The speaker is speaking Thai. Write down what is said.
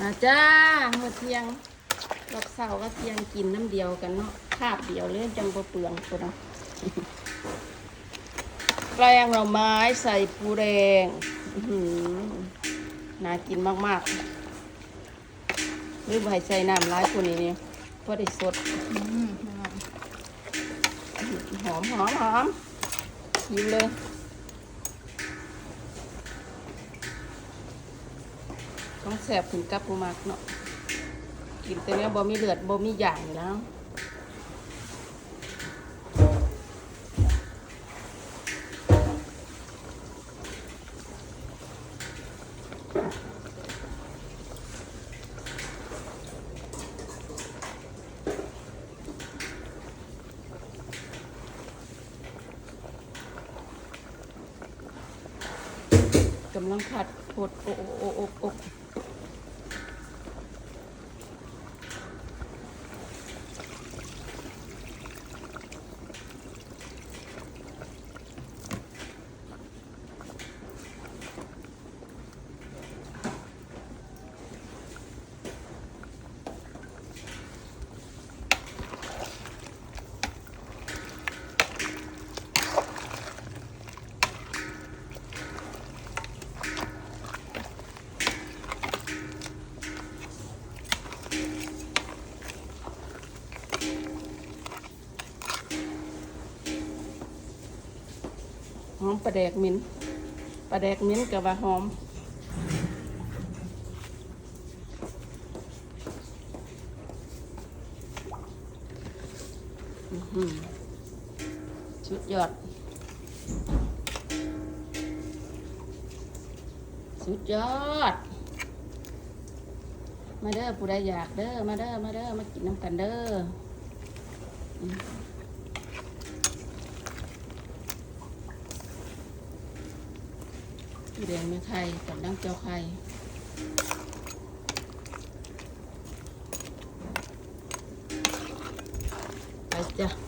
มาจ้าหมดเที่ยงรอบเสาร์ก็เที่ยงกินน้ำเดียวกันเนาะคาบเดียวเลยจังบ่เปลืองตัวเนาะแกล้งหน่อไม้ใส่ปูแดงอื้อหือน่ากินมากๆหรือบ่ให้ใส่น้ำร้ายคนนี้นี่พอได้สดอืมหอมหอมหอมยิมเลย ต้องแสบถึงกับปูมักเนาะกินแต่เนี้ยบ่มีเลือดบ่มีหยางแล้วกำลังผัดผดโอโอโอโอ หอมปลาแดกมิ้นปลาแดกมิ้นกับว่าหอมอื้อหือสุดยอด สุดยอด มาเด้อผู้ใดอยากเด้อ มาเด้อ มาเด้อ มากินน้ำกันเด้ออืม พี่แดงเมฆไทยกับดังเจียวไข่ไปจ้ะ